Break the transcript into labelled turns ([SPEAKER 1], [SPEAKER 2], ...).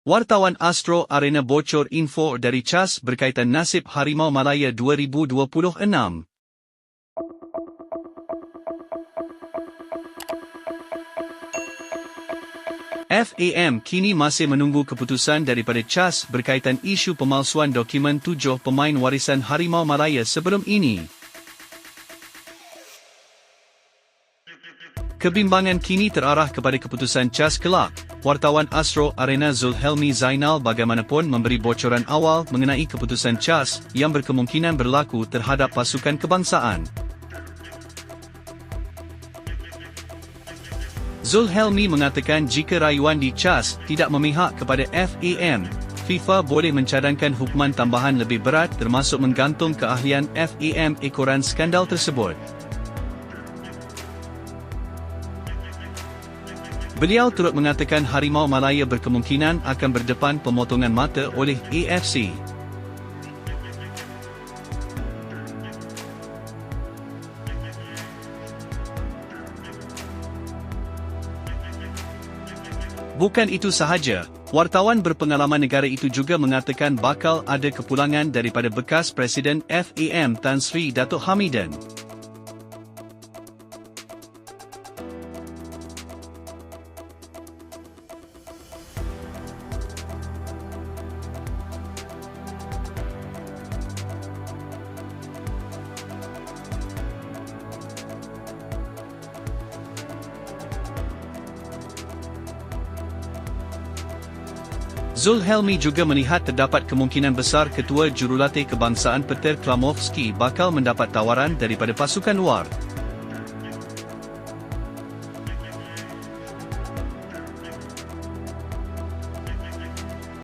[SPEAKER 1] Wartawan Astro Arena bocor info dari CAS berkaitan nasib Harimau Malaya 2026. FAM kini masih menunggu keputusan daripada CAS berkaitan isu pemalsuan dokumen tujuh pemain warisan Harimau Malaya sebelum ini. Kebimbangan kini terarah kepada keputusan CAS kelak. Wartawan Astro Arena Zulhelmi Zainal bagaimanapun memberi bocoran awal mengenai keputusan CAS yang berkemungkinan berlaku terhadap pasukan kebangsaan. Zulhelmi mengatakan jika rayuan di CAS tidak memihak kepada FAM, FIFA boleh mencadangkan hukuman tambahan lebih berat termasuk menggantung keahlian FAM ekoran skandal tersebut. Beliau turut mengatakan Harimau Malaya berkemungkinan akan berdepan pemotongan mata oleh AFC. Bukan itu sahaja, wartawan berpengalaman negara itu juga mengatakan bakal ada kepulangan daripada bekas Presiden FAM Tan Sri Datuk Hamidan. Zulhelmi juga melihat terdapat kemungkinan besar ketua jurulatih kebangsaan Peter Klamovski bakal mendapat tawaran daripada pasukan luar.